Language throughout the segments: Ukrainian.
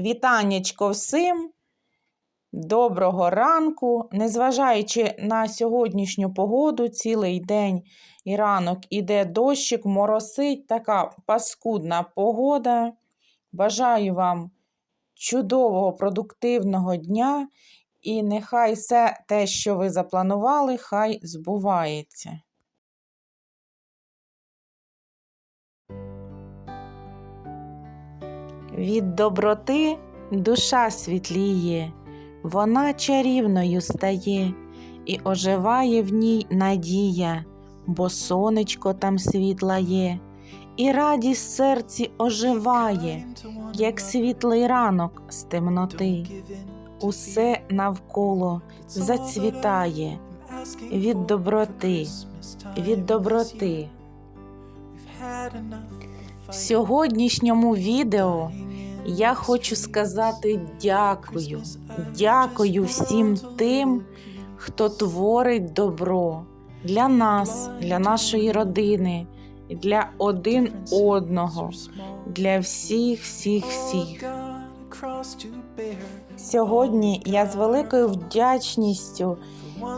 Вітаннячко всім. Доброго ранку. Незважаючи на сьогоднішню погоду, цілий день і ранок іде дощик, моросить, така паскудна погода. Бажаю вам чудового, продуктивного дня і нехай все те, що ви запланували, хай збувається. Від доброти душа світліє, вона чарівною стає, і оживає в ній надія, бо сонечко там світла є, і радість серці оживає, як світлий ранок з темноти. Усе навколо зацвітає від доброти, від доброти. В сьогоднішньому відео я хочу сказати дякую. Дякую всім тим, хто творить добро для нас, для нашої родини, для один одного, для всіх, всіх, всіх. Сьогодні я з великою вдячністю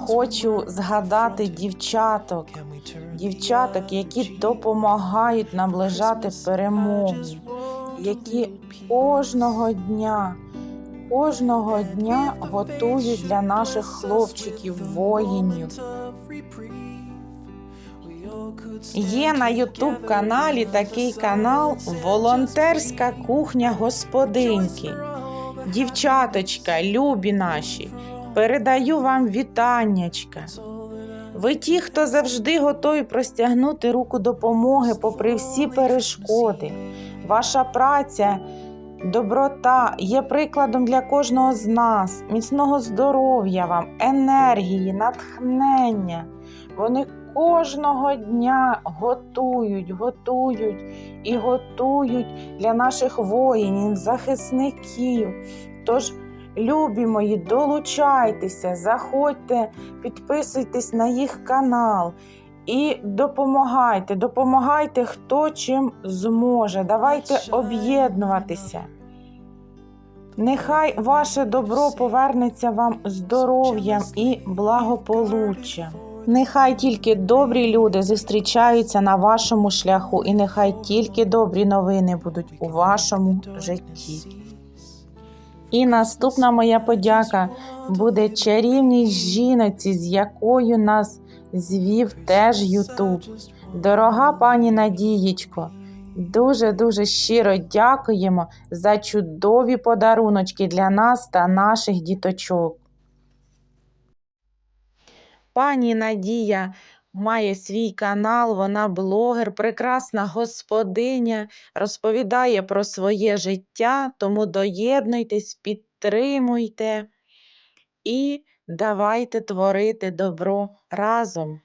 хочу згадати дівчаток, дівчаток, які допомагають наближати перемогу, які кожного дня, кожного дня готують для наших хлопчиків, воїнів. Є на Ютуб каналі такий канал Волонтерська кухня господинки. Дівчаточка, любі наші, передаю вам вітаннячка. Ви ті, хто завжди готові простягнути руку допомоги попри всі перешкоди. Ваша праця, доброта є прикладом для кожного з нас, міцного здоров'я вам, енергії, натхнення. Вони кожного дня готують, готують і готують для наших воїнів, захисників. Тож, любі мої, долучайтеся, заходьте, підписуйтесь на їх канал і допомагайте, допомагайте, хто чим зможе. Давайте об'єднуватися. Нехай ваше добро повернеться вам здоров'ям і благополуччям. Нехай тільки добрі люди зустрічаються на вашому шляху, і нехай тільки добрі новини будуть у вашому житті. І наступна моя подяка буде чарівній жіноці, з якою нас звів теж Ютуб. Дорога пані Надієчко, дуже-дуже щиро дякуємо за чудові подаруночки для нас та наших діточок. Пані Надія має свій канал, вона блогер, прекрасна господиня, розповідає про своє життя, тому доєднуйтесь, підтримуйте і давайте творити добро разом.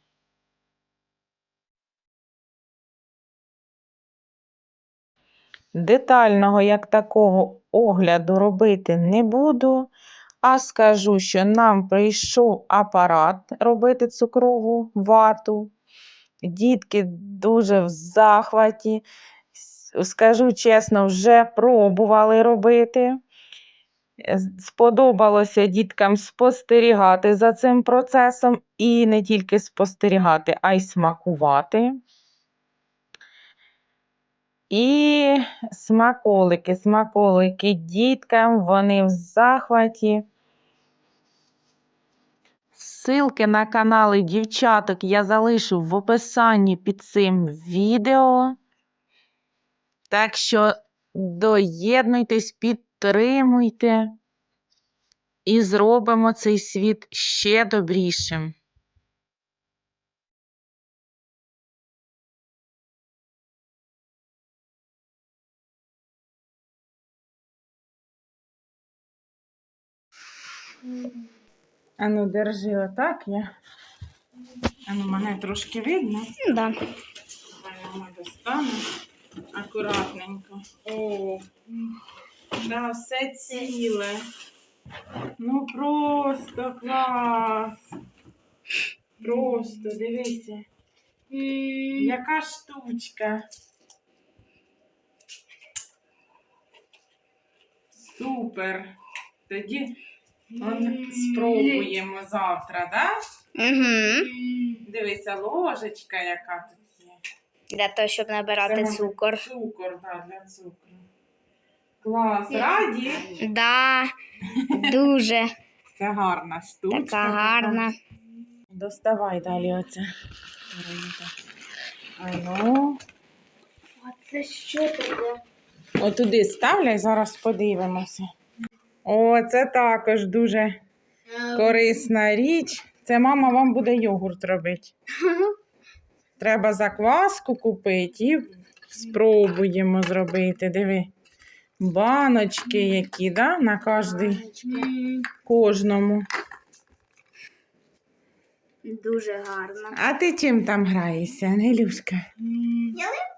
Детального як такого огляду робити не буду, а скажу, що нам прийшов апарат робити цукрову вату. Дітки дуже в захваті. Скажу чесно, вже пробували робити. Сподобалося діткам спостерігати за цим процесом і не тільки спостерігати, а й смакувати. І смаколики, смаколики діткам, вони в захваті. Ссылки на канали дівчаток я залишу в описанні під цим відео. Так що доєднуйтесь, підтримуйте і зробимо цей світ ще добрішим. Ану, держи отак я. Ану, мене трошки видно. Да. Давай мама достане акуратненько. О, да, все ціле. Ну просто клас. Просто дивися. Яка штучка. Супер. Тоді он, спробуємо завтра, да? Угу. Дивися, ложечка, яка тут є. Для того, щоб набирати Це, цукор. Цукор, да, для цукру. Клас, раді? Да, дуже Це гарна штучка. така гарна. Доставай далі оце. А ну. А це що таке? Отуди ставляй, зараз подивимося. О, це також дуже корисна річ. Це мама вам буде йогурт робити. Треба закваску купити і спробуємо зробити. Диви. Баночки які, да? На кожний, кожному. Дуже гарно. А ти чим там граєшся, Ангелюшка? Ялинкою.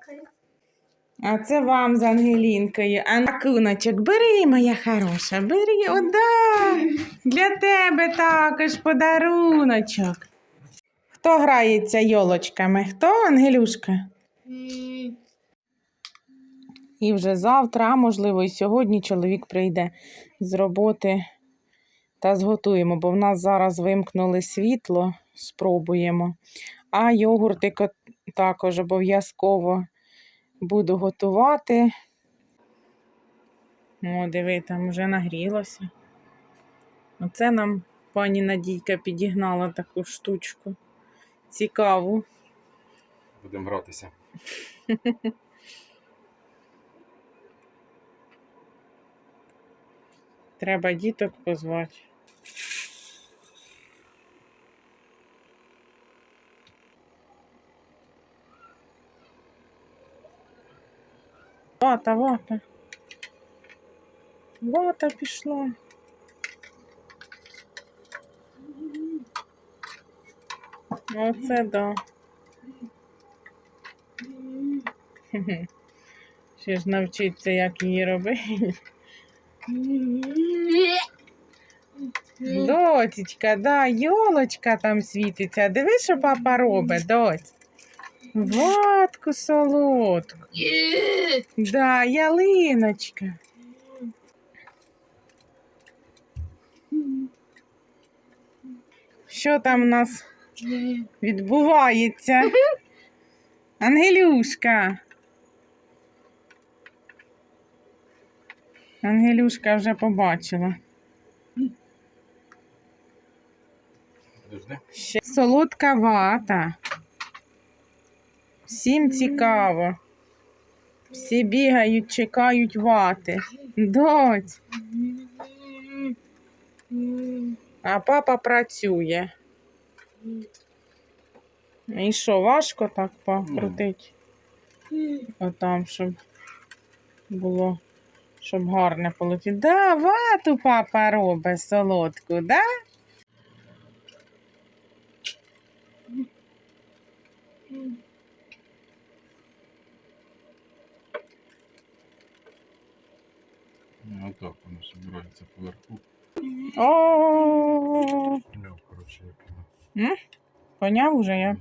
А це вам з Ангелінкою. Анкуночок, бери, моя хороша, бери, о. Для тебе також подаруночок. Хто грається йолочками? Хто, Ангелюшка? І вже завтра, а можливо, і сьогодні чоловік прийде з роботи та зготуємо, бо в нас зараз вимкнули світло, спробуємо. А йогуртик от- також обов'язково буду готувати. О, диви, там вже нагрілося. Оце нам пані Надійка підігнала таку штучку. Цікаву. Будемо гратися. Треба діток позвати. Вата, вата. Вата пішла. Оце да. Ще ж навчиться, як її робити. Дотічка, да, йолочка там світиться. Диви, що папа робить, доць. Ватку солодку. Да, ялиночка. Що там у нас відбувається? Ангелюшка. Ангелюшка вже побачила. Ще солодка вата. Всім цікаво. Всі бігають, чекають вати. Доць, а папа працює. І що, важко так покрутить? Отам, щоб було, щоб гарне полетіло. Да, вату папа робить солодку, да? Отак воно збирається поверху. О, Ну, коротше, як воно. поняв уже як?